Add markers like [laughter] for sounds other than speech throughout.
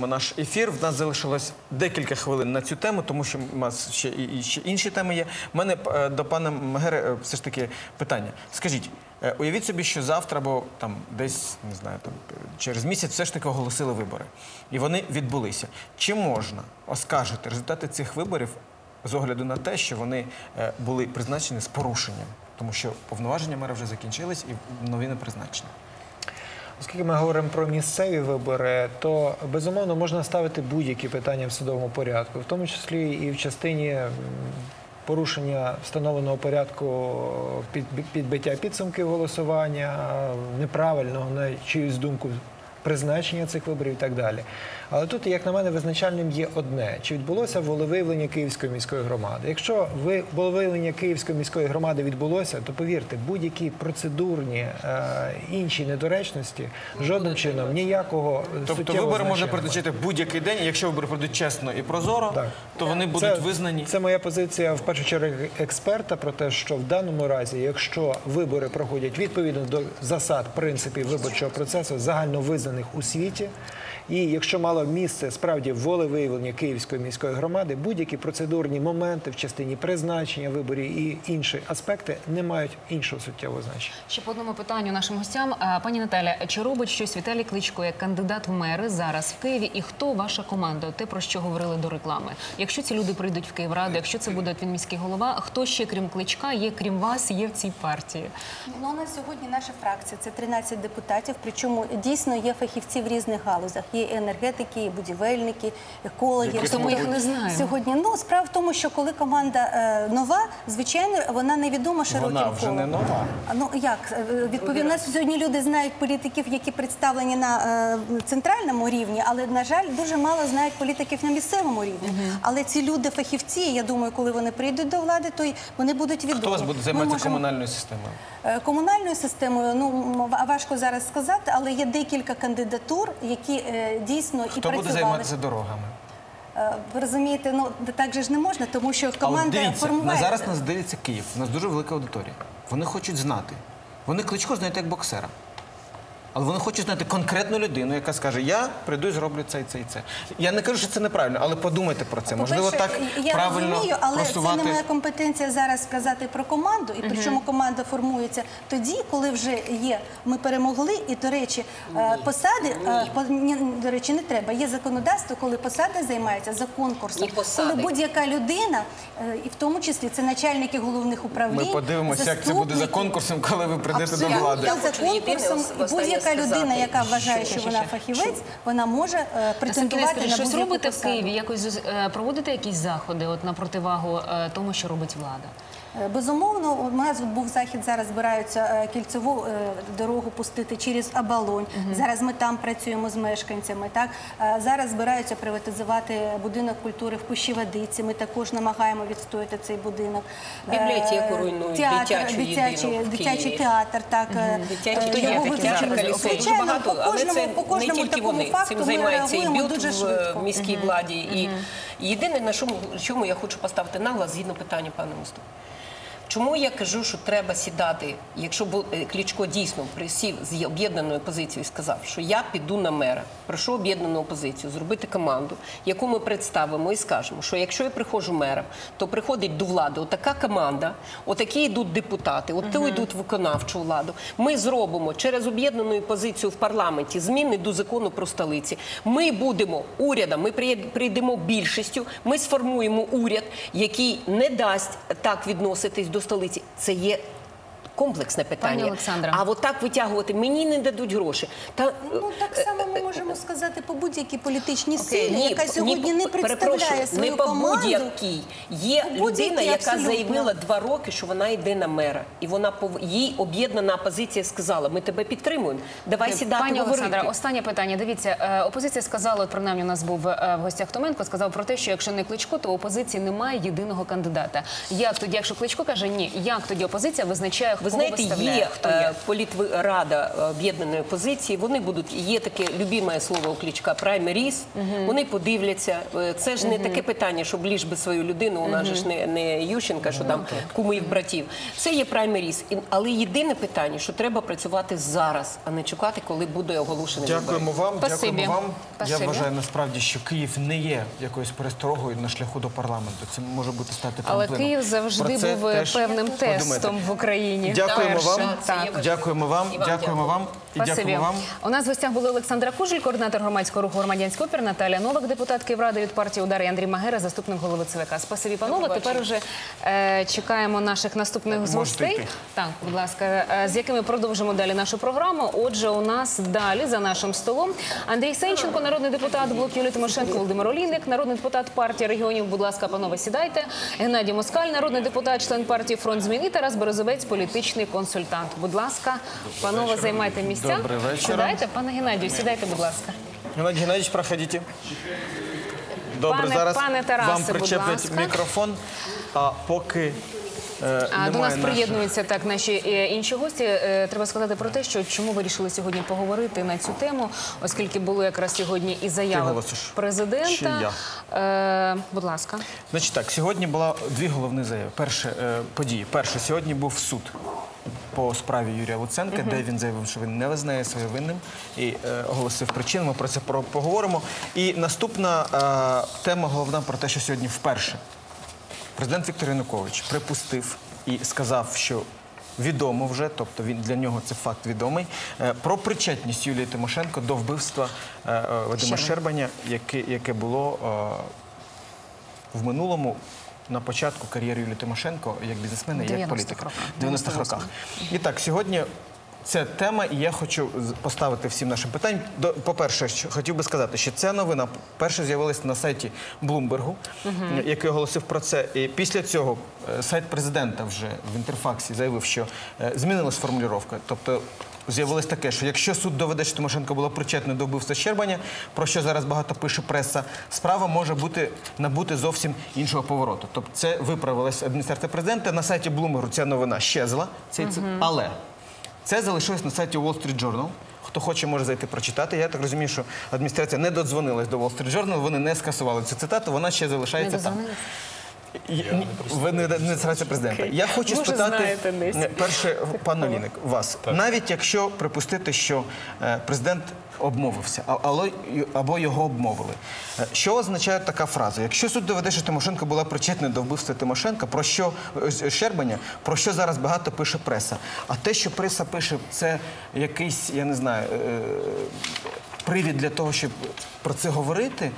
Наш ефір в нас залишилось декілька хвилин на цю тему, тому що у нас ще і, ще інші теми є. У мене е, до пана Магери е, все ж таки питання. Скажіть, е, уявіть собі, що завтра або там десь не знаю, там через місяць все ж таки оголосили вибори, і вони відбулися. Чи можна оскаржити результати цих виборів з огляду на те, що вони були призначені з порушенням, тому що повноваження мера вже закінчились і нові не призначені? Оскільки ми говоримо про місцеві вибори, то безумовно можна ставити будь-які питання в судовому порядку, в тому числі і в частині порушення встановленого порядку під- підбиття підсумків голосування, неправильного на чиюсь думку призначення цих виборів і так далі. Але тут, як на мене, визначальним є одне: чи відбулося волевиявлення Київської міської громади. Якщо ви волевиявлення Київської міської громади відбулося, то повірте, будь-які процедурні е, інші недоречності жодним чином ніякого Тобто суттєвого вибори може протичити будь-який день, і якщо вибори пройдуть чесно і прозоро, Так. то вони будуть визнані. Це моя позиція в першу чергу експерта про те, що в даному разі, якщо вибори проходять відповідно до засад принципів виборчого процесу, загально визнаних у світі. І якщо мало місце справді волевиявлення Київської міської громади, будь-які процедурні моменти в частині призначення виборів і інші аспекти не мають іншого суттєвого значення. Ще по одному питанню нашим гостям. Пані Наталя, чи робить щось Віталій Кличко як кандидат в мери зараз в Києві? І хто ваша команда? Те, про що говорили до реклами. Якщо ці люди прийдуть в Київраду, якщо це буде він міський голова, хто ще крім Кличка є, крім вас, є в цій партії? Ну, на сьогодні наша фракція це 13 депутатів. Причому дійсно є фахівці в різних галузях. Є і енергетики, і будівельники, екологи. Тому їх Сьогодні- не знаємо. Сьогодні ну справа в тому, що коли команда е, нова, звичайно, вона невідома широким Вона вже колом. не нова. Ну як Е, відповідно, нас сьогодні люди знають політиків, які представлені на е, центральному рівні, але на жаль, дуже мало знають політиків на місцевому рівні. Але ці люди, фахівці, я думаю, коли вони прийдуть до влади, то вони будуть відомі. Хто вас буде займатися можемо- комунальною системою? Комунальною системою ну важко зараз сказати, але є декілька кандидатур, які е, дійсно і Хто працювали. буде займатися дорогами? Е, Ви розумієте, ну так же ж не можна, тому що команда Але дивіться, формує. на зараз нас дивиться Київ. У нас дуже велика аудиторія. Вони хочуть знати. Вони кличко знають як боксера. Але вони хочуть знати конкретну людину, яка скаже: Я прийду і зроблю це і це і це. Я не кажу, що це неправильно, але подумайте про це. Можливо, так я правильно розумію, але просувати. це не моя компетенція зараз сказати про команду, і причому команда формується тоді, коли вже є. Ми перемогли, і до речі, е, посади е, по- до речі, не треба. Є законодавство, коли посади займаються за конкурсом. Коли будь-яка людина, е, і в тому числі це начальники головних управлінь. Ми подивимося, як це буде за конкурсом, коли ви прийдете до влади. Я За конкурсом будь-яка людина, яка вважає, що вона фахівець, вона може е, претендувати на щось робите в. Києві? Якось е, проводите якісь заходи от на противагу е, тому, що робить влада? Е, Безумовно, у нас був захід. Зараз збираються е, кільцеву е, дорогу пустити через Абалонь. Зараз ми там працюємо з мешканцями. Так зараз збираються приватизувати будинок культури в Пущеводиці. Ми також намагаємо відстояти цей будинок. Бібліотеку руйнують, дитячу дитячий, дитячий театр. Так е, Дитячий театр, його театр «Колесо». Звичайно, по але кожному, це по не кожному тільки такому вони. факту Цим ми займається і реагуємо бют дуже в міській владі. І єдине, на чому, чому я хочу поставити наголос, згідно питання пана Мусту. Чому я кажу, що треба сідати, якщо е, Кличко дійсно присів з об'єднаною позицією і сказав, що я піду на мера, прошу об'єднану опозицію зробити команду, яку ми представимо і скажемо, що якщо я приходжу мером, то приходить до влади отака команда, отакі йдуть депутати, от йдуть виконавчу владу. Ми зробимо через об'єднану позицію в парламенті зміни до закону про столиці. Ми будемо урядом, ми прийдемо більшістю, ми сформуємо уряд, який не дасть так відноситись до столиці. Це є. Комплексне питання. Олександра. Е, А от так витягувати мені не дадуть гроші. Та Ну так само ми можемо сказати по будь-якій політичній Окей, силі, ні, яка сьогодні ні, не представляє перепрошую, свою не по команду. будь-якій. Є По людина, яка абсолютно. заявила два роки, що вона йде на мера, і вона пов- їй об'єднана опозиція сказала: ми тебе підтримуємо. Давай сідати Пані говорити. Олександра, останнє питання. Дивіться, е, опозиція сказала, от принаймні у нас був е, в гостях Томенко, сказав про те, що якщо не Кличко, то у опозиції немає єдиного кандидата. Як тоді, якщо Кличко каже ні, як тоді опозиція визначає, Ви знаєте, є, Хто е, є? політрада е, об'єднаної опозиції. Вони будуть є таке любіме слово у Кличка праймеріс. Вони подивляться. Е, Це ж не таке питання, щоб ліж би свою людину. У нас же ж не, не Ющенка, що там кумів братів. Це є праймеріс. Але єдине питання, що треба працювати зараз, а не чекати, коли буде оголошений Дякуємо вам. Спасибі. Дякуємо вам. Я вважаю насправді, що Київ не є якоюсь пересторогою на шляху до парламенту. Це може бути стати Але. Київ завжди був е, теж певним подумайте. тестом в Україні. Дякуємо вам. Так. Дякуємо вам. Дякуємо вам. Спасибі. вам. У нас в гостях були Олександра Кужель, координатор громадського руху громадянський опір, Наталя Новак, депутат Київради від партії «Удар» і Андрій Магера, заступник голови ЦВК. Спасибі, панове. Тепер уже е, чекаємо наших наступних гостей. Так, будь ласка, е, з якими продовжимо далі нашу програму. Отже, у нас далі за нашим столом Андрій Сенченко, народний депутат, блок Юлії Тимошенко, Володимир Олійник, народний депутат партії регіонів. Будь ласка, панове, сідайте. Геннадій Москаль, народний депутат, член партії Фронт змін і Тарас Березовець, політичний консультант. Будь ласка, панове, займайте місця. Добрий вечір. Сідайте, пане Геннадію, сідайте, будь ласка. Геннадій Геннадійович, проходіть. Добре, Пане- зараз пане Тарасе, вам будь причеплять ласка. мікрофон. А поки А до нас приєднуються так наші е, інші гості. Е, Треба сказати про те, що чому вирішили сьогодні поговорити на цю тему, оскільки були якраз сьогодні і заяви президента. Чи Е, будь ласка. Значить так, сьогодні була дві головні заяви. Перше е, події. Перше, сьогодні був суд по справі Юрія Луценка, де він заявив, що він не визнає своє винним і е, оголосив причину. Ми про це поговоримо. І наступна е, тема головна про те, що сьогодні вперше президент Віктор Янукович припустив і сказав, що. Відомо вже, тобто він для нього це факт відомий, е, про причетність Юлії Тимошенко до вбивства е, е, Вадима Щербаня, яке, яке було в минулому на початку кар'єри Юлії Тимошенко як бізнесмена і як 90-х політика. В 90-х роках. І так, сьогодні ця тема, і я хочу поставити всім нашим питань. По-перше, хотів би сказати, що ця новина перше з'явилася на сайті Блумбергу, який оголосив про це. І після цього е, сайт президента вже в інтерфаксі заявив, що е, змінилась формулювання. Тобто З'явилось таке, що якщо суд доведе, що Тимошенко була причетною до вбивства Щербаня, про що зараз багато пише преса, справа може бути набути зовсім іншого повороту. Тобто це виправилась адміністрація президента. На сайті Блумеру ця новина щезла, цей але це залишилось на сайті Wall Street Journal. Хто хоче, може зайти прочитати. Я так розумію, що адміністрація не додзвонилась до Wall Street Journal, вони не скасували цю цитату, вона ще залишається там. Я- Ви не адміністрація президента. Я хочу Може, спитати знаєте перше, пан Оліник, вас. Навіть якщо припустити, що е, президент обмовився, або його обмовили. Е, Що означає така фраза? Якщо суд доведе, що Тимошенко була причетна до вбивства Тимошенка, про що е, Щербаня, про що зараз багато пише преса. А те, що преса пише, це якийсь, я не знаю. е, Привід для того, щоб про це говорити,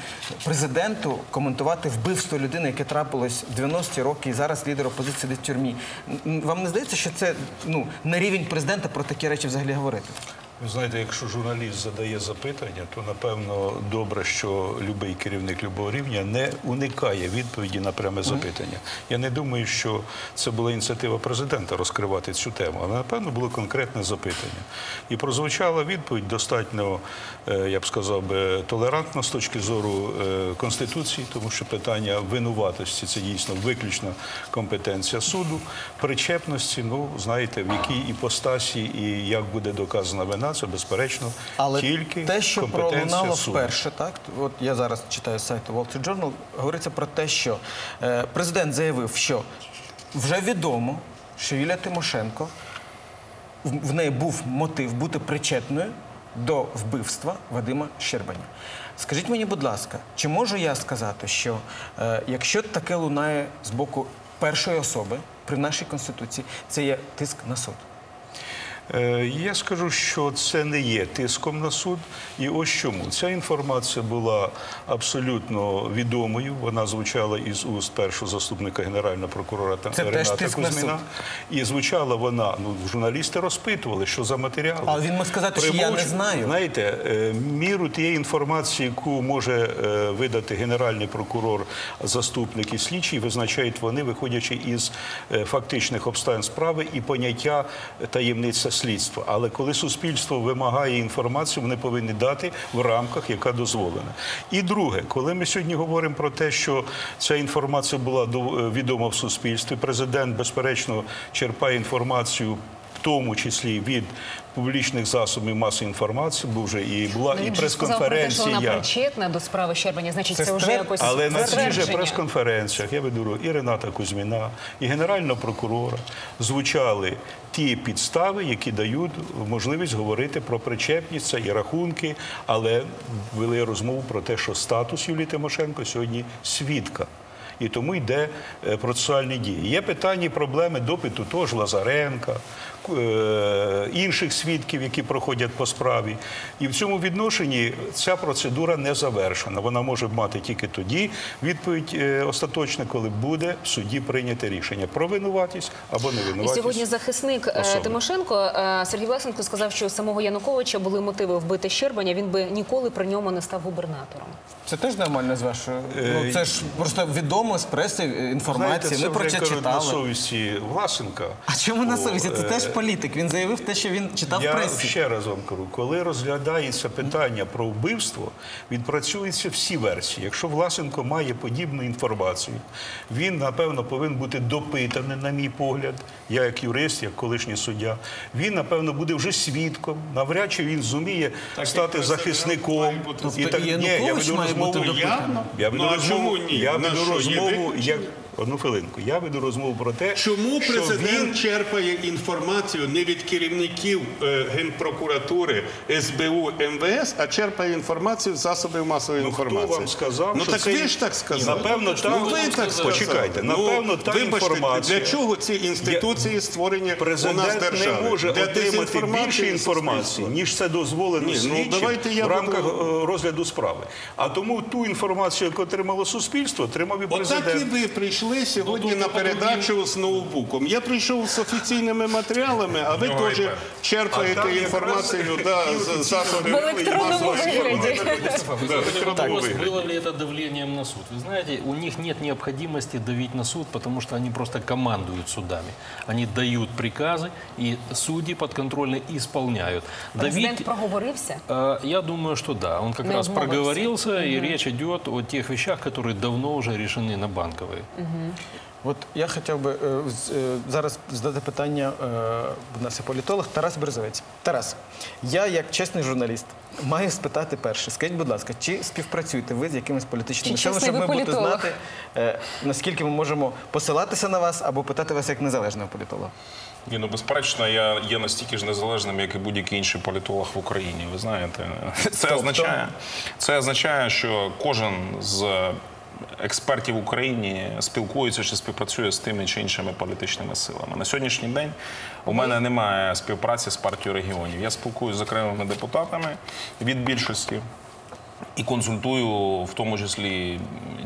президенту коментувати вбивство людини, яке трапилось в 90-ті роки, і зараз лідер опозиції сидить в тюрмі. Вам не здається, що це ну на рівень президента про такі речі взагалі говорити? Ви знаєте, якщо журналіст задає запитання, то напевно добре, що будь-який керівник любого рівня не уникає відповіді на пряме запитання. Я не думаю, що це була ініціатива президента розкривати цю тему, але напевно було конкретне запитання. І прозвучала відповідь достатньо, е, я б сказав би, толерантна з точки зору е, конституції, тому що питання винуватості це дійсно виключно компетенція суду, причепності. Ну знаєте, в якій іпостасі і як буде доказана вина, це безперечно Але тільки те, що пролунало суду. вперше, так от я зараз читаю з сайту Wall Street Journal, говориться про те, що е, президент заявив, що вже відомо, що Юлія Тимошенко в в неї був мотив бути причетною до вбивства Вадима Щербаня. Скажіть мені, будь ласка, чи можу я сказати, що е, якщо таке лунає з боку першої особи при нашій конституції, це є тиск на суд? Е, Я скажу, що це не є тиском на суд. І ось чому. Ця інформація була абсолютно відомою. Вона звучала із уст першого заступника генерального прокурора Це теж Рената тиск на Кузьміна. суд. І звучала вона, ну, журналісти розпитували, що за матеріал. Але він може сказати, що я не знаю. Знаєте, е, міру тієї інформації, яку може е, видати генеральний прокурор, заступник і слідчий, визначають вони, виходячи із фактичних обставин справи і поняття таємниця слідства. Але коли суспільство вимагає інформацію, вони повинні дати в рамках, яка дозволена. І друге, коли ми сьогодні говоримо про те, що ця інформація була е, відома в суспільстві, президент, безперечно, черпає інформацію тому числі від публічних засобів масової інформації, бо вже і була Ну, і що вона причетна до справи Щербаня, значить Це це, вже якось Але на цих же прес-конференціях я веду і Рената Кузьміна, і генерального прокурора звучали ті підстави, які дають можливість говорити про причепність це і рахунки, але вели розмову про те, що статус Юлії Тимошенко сьогодні свідка. І тому йде е, процесуальні дії. Є питання і проблеми допиту того ж Лазаренка, інших свідків, які проходять по справі. І в цьому відношенні ця процедура не завершена. Вона може мати тільки тоді відповідь е, остаточна, коли буде в суді прийняте рішення про винуватість або не І сьогодні захисник е, особи. Тимошенко е, Сергій Власенко сказав, що у самого Януковича були мотиви вбити Щербаня. Він би ніколи при ньому не став губернатором. Це теж нормально з вашої. Е, Ну це ж просто відомо з преси е, інформації. Знаєте, Ми про це кажуть, на совісті Власенка. А чому на совісті? Це е, теж політик. Він заявив те, що він читав в Я пресі. ще раз вам кажу, коли розглядається питання про вбивство, відпрацюються всі версії. Якщо Власенко має подібну інформацію, він напевно повинен бути допитаний, на мій погляд. Я як юрист, як колишній суддя. Він напевно буде вже свідком. Навряд чи він зуміє стати захисником. Тобто І так ні, я Янукович веду розмову. Я веду Ну, розмову. Я веду розмову. Як одну хвилинку. Я веду розмову про те, Чому що президент він черпає інформацію не від керівників е, Генпрокуратури, СБУ, МВС, а черпає інформацію з засобів масової Ну, інформації? Хто вам сказав, Ну що так це... ви ж так сказали. Напевно, ну, там... ви так сказали. Почекайте, напевно, та вибачте, інформація... Для чого ці інституції створені у нас держави? не може Для отримати більше інформації, ніж це дозволено Ні, ну, давайте я в рамках буду- е, розгляду справи. А тому ту інформацію, яку отримало суспільство, отримав і президент. Отак і ви прийшли сьогодні Ну, на передачу з ноутбуком. Я прийшов з офіційними матеріалами, а ви теж А черпаєте там інформацію да, з засобів В електронному масової вигляді. Вопрос, было ли это давлением на суд? Вы знаете, у них нет необходимости давить на суд, потому что они просто командуют судами. Они дают приказы, и судьи подконтрольно исполняют. Президент проговорився. Э, Я думаю, что да. Он как Не раз обмолвился. проговорился, и речь идет о тех вещах, которые давно уже решены на банковые. От я хотів би е, з- е, зараз задати питання. е, У нас є політолог Тарас Березовець. Тарас, я як чесний журналіст маю спитати перше. Скажіть, будь ласка, чи співпрацюєте ви з якимись політичними Чи силами, чесний щоб ви ми будемо політолог? знати, е, наскільки ми можемо посилатися на вас або питати вас як незалежного політолога? Ні, ну безперечно, я є настільки ж незалежним, як і будь-який інший політолог в Україні. Ви знаєте, [laughs] це означає, це означає, що кожен з експертів в Україні спілкується чи співпрацює з тими чи іншими політичними силами. На сьогоднішній день у мене немає співпраці з партією регіонів. Я спілкуюся з окремими депутатами від більшості. І консультую в тому числі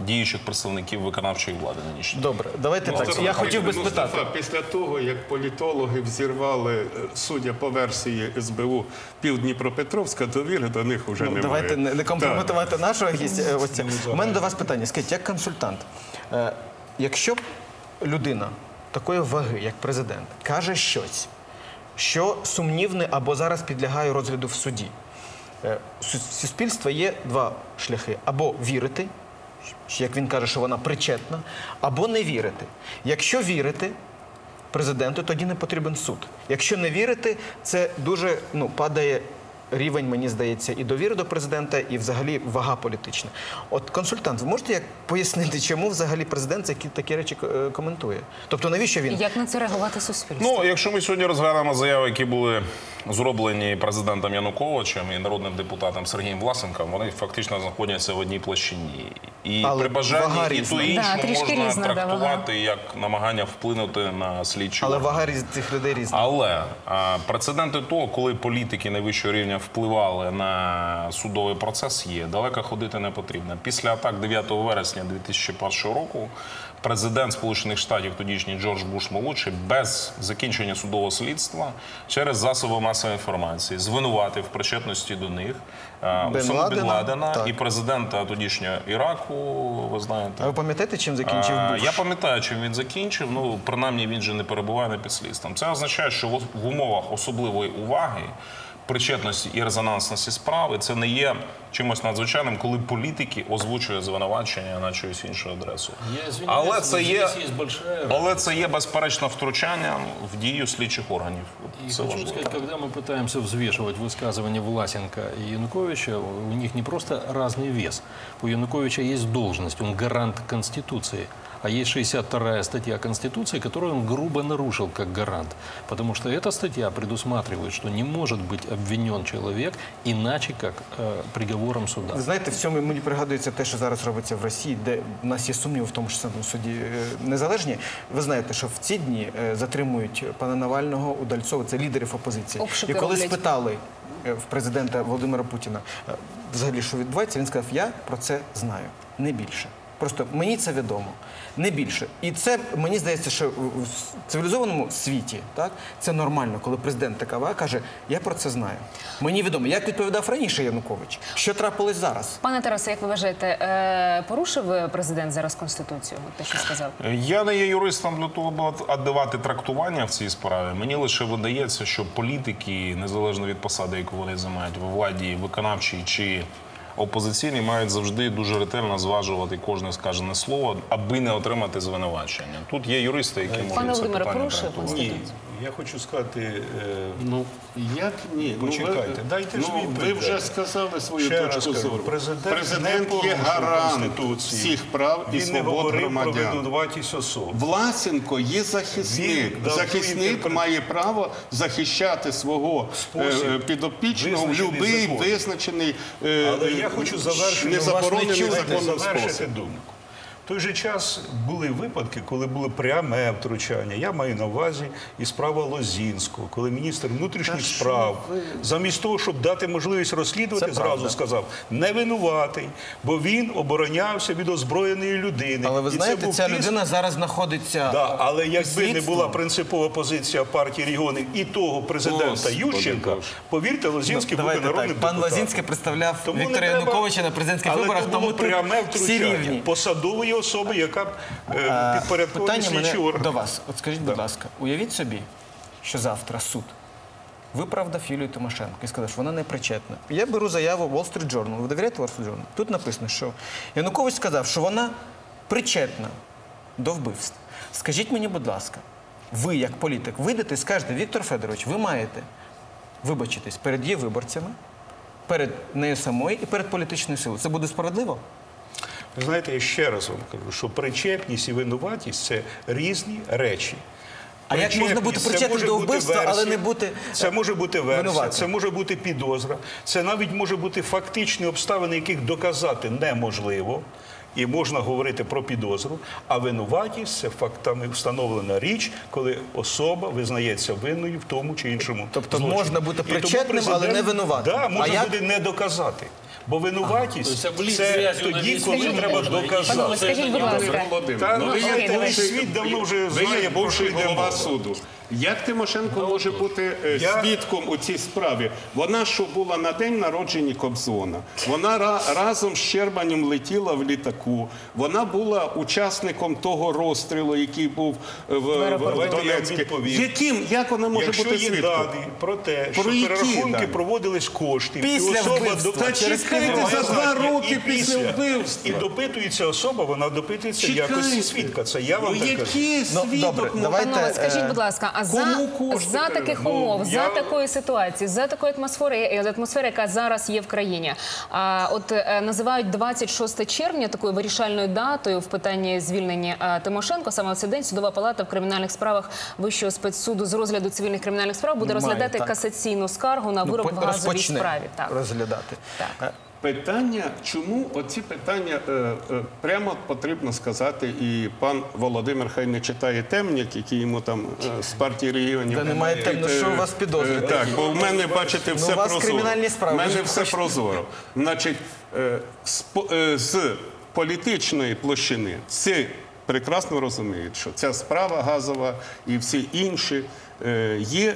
діючих представників виконавчої влади нинішньої. Добре, давайте так. Я хотів би спитати. Мустафа, після того, як політологи взірвали, е, судя по версії СБУ, пів Дніпропетровська, довіри до них вже Ну, немає. давайте не, не компрометувати нашого гістя. Е, Ось це. Ну, У мене до вас питання. Скажіть, як консультант, е, якщо б людина такої ваги, як президент, каже щось, що сумнівне або зараз підлягає розгляду в суді, суспільства є два шляхи: або вірити, як він каже, що вона причетна, або не вірити. Якщо вірити, президенту, тоді не потрібен суд. Якщо не вірити, це дуже ну, падає рівень, мені здається, і довіри до президента, і взагалі вага політична. От консультант, ви можете як пояснити, чому взагалі президент такі, такі речі е, коментує? Тобто, навіщо він? Як на це реагувати суспільство? Ну, якщо ми сьогодні розглянемо заяви, які були зроблені президентом Януковичем і народним депутатом Сергієм Власенком, вони фактично знаходяться в одній площині. І Але при бажанні вага і ту іншу Да, можна різна, да, трактувати як намагання вплинути на слідчу. Але вага цих людей різна. Але а, прецеденти того, коли політики найвищого рівня впливали на судовий процес, є далеко ходити не потрібно. Після атак 9 вересня 2001 року президент Сполучених Штатів, тодішній Джордж Буш молодший, без закінчення судового слідства через засоби масової інформації звинуватив в причетності до них а, Бен Ладена, так. і президента тодішнього Іраку. Ви знаєте, А ви пам'ятаєте, чим закінчив Буш? Я пам'ятаю, чим він закінчив. Ну принаймні він же не перебуває на підслідством. Це означає, що в умовах особливої уваги причетності і резонансності справи. Це не є чимось надзвичайним, коли політики озвучують звинувачення на чиюсь іншу адресу. Я извиняюсь, Але но це є, здесь есть большая але це є безперечно втручанням в дію слідчих органів. И Це хочу важливо. сказать, когда мы пытаемся взвешивать высказывания Власенко и Януковича, у них не просто разный вес. У Януковича есть должность, он гарант Конституции. А есть 62-я статья Конституции, которую он грубо нарушил как гарант. Потому что эта статья предусматривает, что не может быть обвинен человек иначе, как э, приговором суда. Ви знаєте, в цьому мені пригадується те, що зараз робиться в Росії, де в нас є сумніви в тому, що самому суді е, незалежні. Ви знаєте, що в ці дні е, затримують пана Навального, Удальцова, це лідерів опозиції. Обшуки І коли роблять. спитали е, в президента Володимира Путіна, е, взагалі, що відбувається, він сказав: Я про це знаю, не більше. Просто мені це відомо, не більше. І це мені здається, що в в цивілізованому світі так це нормально, коли президент ТКВ каже: Я про це знаю. Мені відомо. Як відповідав раніше Янукович? Що трапилось зараз? Пане Тарасе, як ви вважаєте, е, порушив президент зараз конституцію? От Те, що сказав? Я не є юристом для того, аби давати трактування в цій справі. Мені лише видається, що політики, незалежно від посади, яку вони займають у владі, виконавчій чи опозиційній, мають завжди дуже ретельно зважувати кожне скажене слово, аби не отримати звинувачення. Тут є юристи, які можуть Пане це Володимире, питання порушив трактувати. Я хочу сказати, е, Ну як ні? Почекайте, ну, дайте ж ну, відповідь ви вже сказали свою Ще раз точку кажу, зору. президент не є гарант всіх прав і він не свобод про громадян. винуватість особ. Власенко є захисник. Він Захисник інтерпрет- має право захищати свого Спосіб е, е, підопічного в будь-який визначений е, Але е, я хочу завершити не чують, законом спосіб. думку. В той же час були випадки, коли було пряме втручання. Я маю на увазі і справа Лозінського, коли міністр внутрішніх справ, замість того, щоб дати можливість розслідувати, Це зразу правда. сказав не винуватий, бо він оборонявся від озброєної людини. Але ви І знаєте, ця тиск людина зараз знаходиться. Да, але якби не була принципова позиція партії регіонів і того президента Господи Ющенка, повірте, Лозінський буде Давайте народним так. Пан депутатом. Лазінський представляв Тому Віктора треба- Януковича на президентських Але виборах, тому тут пряме всі втручання рівні. посадової особи, яка е, підпорядковує Питання мене слідчі органи. до вас. От скажіть, будь ласка, уявіть собі, що завтра суд виправдав Юлію Тимошенко і сказав, що вона не причетна. Я беру заяву Wall Street Journal. Ви довіряєте Wall Street Journal? Тут написано, що Янукович сказав, що вона причетна до вбивств. Скажіть мені, будь ласка, ви, як політик, вийдете і скажете, Віктор Федорович, ви маєте вибачитись перед її виборцями, перед нею самою і перед політичною силою. Це буде справедливо? Ви знаєте, я ще раз вам кажу, що причепність і винуватість це різні речі. А як можна бути причетним до вбивства, але не бути, Це е, може бути версія, це може бути підозра, це навіть може бути фактичні обставини, яких доказати неможливо. І можна говорити про підозру, а винуватість це фактами встановлена річ, коли особа визнається винною в тому чи іншому. Тобто можна бути причетним, але не винуватим. Да, А можна як? буде не доказати. Бо винуватість Тобто це тоді, коли треба доказати. Скажіть, будь ласка. Та, ну, ви я є світ давно вже ви знає, є про бувший що йде голова мова. суду. Як Тимошенко може бути е, Я- свідком у цій справі? Вона що була на день народження Кобзона. Вона ра- разом з Щербанем летіла в літаку. Вона була учасником того розстрілу, який був е, в, в, в Давайте я Донецьку. відповім. Яким як вона може Якщо бути є свідком? дані про те, Про що які перерахунки дані? проводились коштів, Після і особа вбивства. до- через чекайте за два роки після вбивства. І допитується особа, вона допитується в якості свідка. Це я вам ну, так кажу. який Ну, свідок? добре, давайте- Панове, скажіть, е, будь ласка, а за, за таких Ну, умов, за такої ситуації, за такої атмосфери, е, атмосфери, яка зараз є в країні, а, от е, називають 26 червня такою вирішальною датою в питанні звільнення е, Тимошенко. Саме в цей день судова палата в кримінальних справах Вищого спецсуду з розгляду цивільних кримінальних справ буде розглядати так. касаційну скаргу на вирок в газовій розпочне справі. Так. розглядати. Так. Е, Питання, чому оці питання е, е, прямо потрібно сказати, і пан Володимир хай не читає темник, який йому там е, з партії регіонів. Та немає темно, Е, що у вас підозри е, Так, бо в мене, бачите, все у вас прозоро. кримінальні справи, ви мене все прозоро. Значить, е, з, е, політичної площини всі прекрасно розуміють, що ця справа газова і всі інші е, є.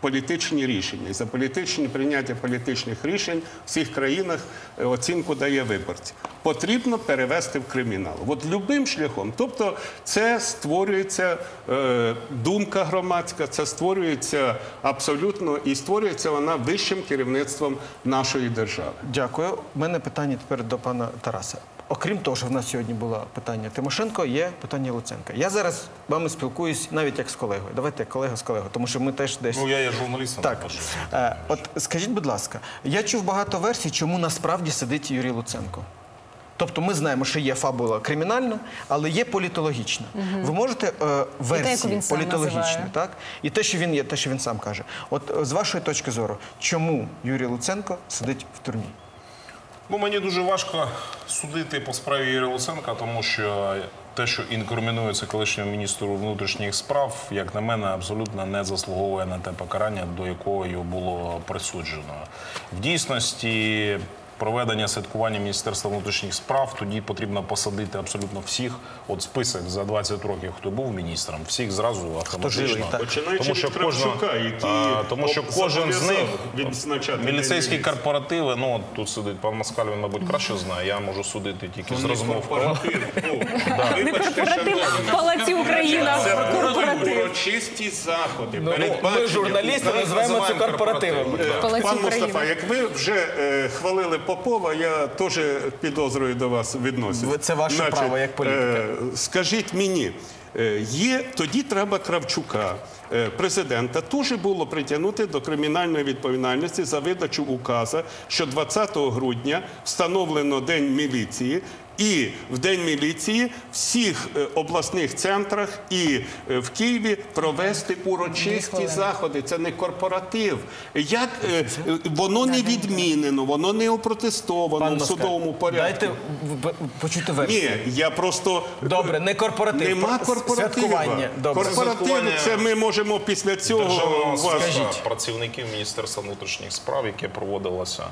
Політичні рішення. І за політичні прийняття політичних рішень в всіх країнах е, оцінку дає виборці. Потрібно перевести в кримінал. От любим шляхом. Тобто, це створюється е, думка громадська, це створюється абсолютно і створюється вона вищим керівництвом нашої держави. Дякую. У мене питання тепер до пана Тараса. Окрім того, що в нас сьогодні було питання Тимошенко, є питання Луценка. Я зараз з вами спілкуюсь навіть як з колегою. Давайте як колега з колегою, тому що ми теж десь. Ну, я є журналістом. Так. Е, от скажіть, будь ласка, я чув багато версій, чому насправді сидить Юрій Луценко. Тобто ми знаємо, що є фабула кримінальна, але є політологічна. Ви можете е, версії політологічні, так? І те, що він є, те, що він сам каже. От е, з вашої точки зору, чому Юрій Луценко сидить в тюрмі? Ну, мені дуже важко судити по справі Юрія Луценка, тому що те, що інкримінується колишньому міністру внутрішніх справ, як на мене, абсолютно не заслуговує на те покарання, до якого його було присуджено. В дійсності. Проведення святкування Міністерства внутрішніх справ тоді потрібно посадити абсолютно всіх. От список за 20 років, хто був міністром, всіх зразу автоматично. Починаючи Тому що від кожного- який а, тому що кожен з них міліцейські корпоративи. Ну от тут сидить пан Москаль, він мабуть краще знає. Я можу судити тільки з розмов. корпоратив. [laughs] Ну, Вибачте, Палаці Україна. Корпоратив. урочисті заходи. Ми, журналісти, називаємо це корпоративом. Пан Мустафа, як ви вже е, хвалили Попова, я теж підозрою до вас відносив. Це ваше право як політика. е, скажіть мені, е, є тоді треба Кравчука. е, Президента теж було притягнути до кримінальної відповідальності за видачу указа, що 20 грудня встановлено День міліції, і в День міліції в всіх е, обласних центрах і е, в Києві провести урочисті заходи. Це не корпоратив. Як е, воно не відмінено, воно не опротестовано Пан в судовому порядку. Дайте почути версію. Ні, я просто Добре, не корпоратив. Нема корпоратива. Добре. Корпоратив це ми можемо після цього вас. працівників Міністерства внутрішніх справ, яке проводилося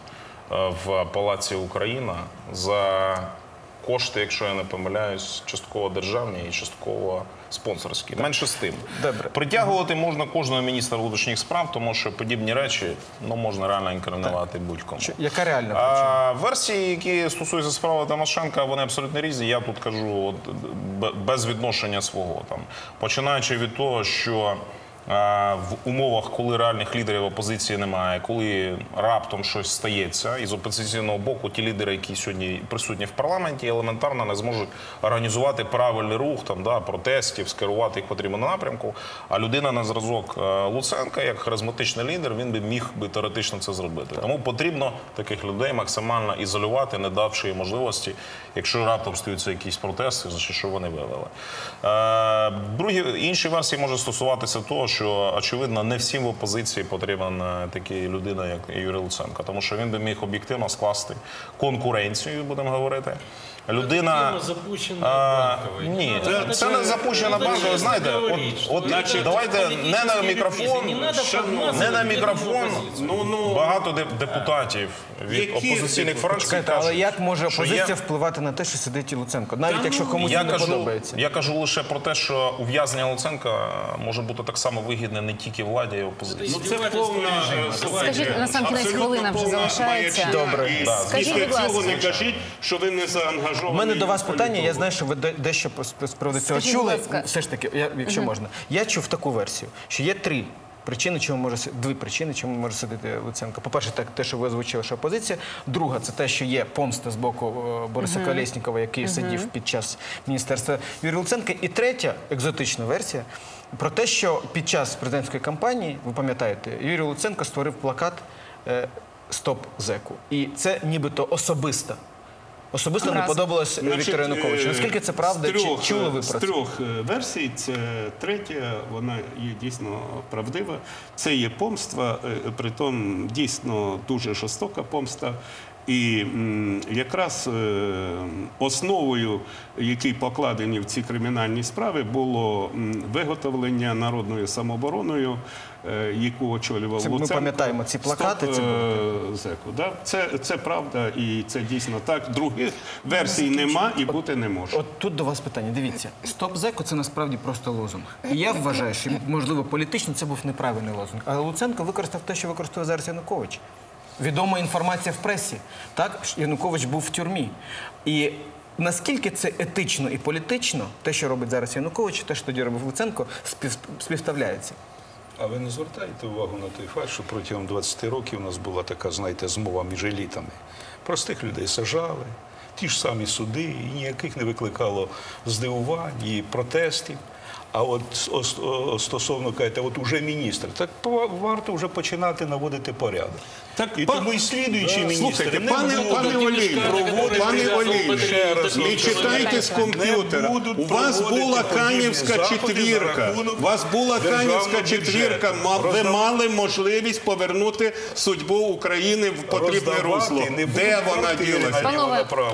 в Палаці Україна за кошти, якщо я не помиляюсь, частково державні і частково спонсорські. Менше з тим. Добре. Притягувати можна кожного міністра внутрішніх справ, тому що подібні речі ну, можна реально інкримінувати будь-кому. Яка реальна причина? А, версії, які стосуються справи Тимошенка, вони абсолютно різні. Я тут кажу от, без відношення свого. Там. Починаючи від того, що в умовах, коли реальних лідерів опозиції немає, коли раптом щось стається, і з опозиційного боку ті лідери, які сьогодні присутні в парламенті, елементарно не зможуть організувати правильний рух там, да, протестів, скерувати їх в потрібному напрямку. А людина на зразок е, Луценка, як харизматичний лідер, він би міг би теоретично це зробити. Тому потрібно таких людей максимально ізолювати, не давши їм можливості, якщо раптом стаються якісь протести, значить що вони вивели. Е, другі інші версії може стосуватися того, що очевидно не всім в опозиції потрібен е, такий людина, як Юрій Луценко, тому що він би міг об'єктивно скласти конкуренцію, будемо говорити. Людина запущена а, банковою. ні, Не надо це не запущена банка. Знаєте, от, от значить, давайте не на мікрофон. Не на мікрофон. Ну, ну, Багато депутатів від опозиційних фракцій Чекайте, але як може опозиція впливати на те, що сидить і Луценко? Навіть якщо комусь я не кажу, подобається. я кажу лише про те, що ув'язнення Луценка може бути так само вигідне не тільки владі, а й опозиції. Ну, це повна е, Скажіть, на сам кінець хвилина вже залишається. маячня. Добре. І Да. Скажіть, після будь ласка. цього не кажіть, що ви не заангажовані. У мене до вас питання. Я знаю, що ви де- дещо з- приводу цього Скажіть, будь чули. ласка. Все ж таки, я, якщо можна, я чув таку версію, що є три. Причини, чому може си- дві причини, чому може сидіти Луценко. По-перше, так те, що ви озвучили, що опозиція. Друга, це те, що є помста з боку е, Бориса Колєснікова, який сидів під час міністерства Юрія Луценка. І третя екзотична версія про те, що під час президентської кампанії, ви пам'ятаєте, Юрій Луценко створив плакат е, Стоп зеку. І це нібито особиста. Особисто не подобалось Віктору Януковичу. е, Наскільки це правда? трьох, Чи чули ви з про це? трьох е, версій, це третя, вона є дійсно правдива. Це є помства, е, притом дійсно дуже жорстока помста. І якраз е, основою, який покладені в ці кримінальні справи, було виготовлення народною самообороною, е, яку очолював Це ми пам'ятаємо ці плакати, Стоп, це е, зеку. Да? Це, це правда і це дійсно так. Других версій нема і бути не може. От тут до вас питання. Дивіться, стоп зеко це насправді просто лозунг. І я вважаю, що можливо політично це був неправильний лозунг. Але Луценко використав те, що використовує зараз Янукович. Відома інформація в пресі. Так, Янукович був в тюрмі. І наскільки це етично і політично, те, що робить зараз Янукович, те, що тоді робив Луценко, спів, співставляється. А ви не звертаєте увагу на той факт, що протягом 20 років у нас була така, знаєте, змова між елітами. Простих людей сажали, ті ж самі суди, і ніяких не викликало здивувань і протестів. А от ос- стосовно кажете, от уже міністр, так варто вже починати наводити порядок. Так, і па- тому і слідуючі міністри Слухайте, не пане, будуть пане Олій, які пане Олій, ще раз не читайте з комп'ютера. У вас була Канівська четвірка. У вас була Канівська четвірка. Ма- Ви мали можливість повернути судьбу України в потрібне русло. Де вона ділася?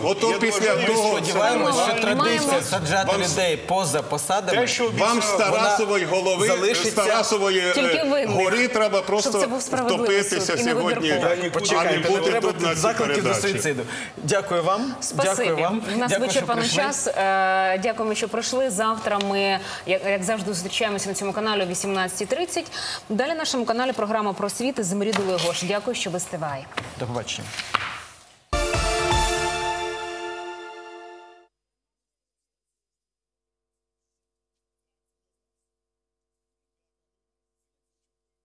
Ото після того- Сподіваємося, що традиція саджати людей поза посадами. Вам з Тарасової голови, з Тарасової е, гори треба просто втопитися сьогодні, Почекайте, не треба тут на тут цій закликів до суїциду. Дякую вам. Спасибі. Дякую вам. У нас вичерпаний час. Е, Дякуємо, що прийшли. Завтра ми, як, завжди, зустрічаємося на цьому каналі о 18.30. Далі на нашому каналі програма про світ з Мрідулою Гош. Дякую, що ви стивай. До побачення.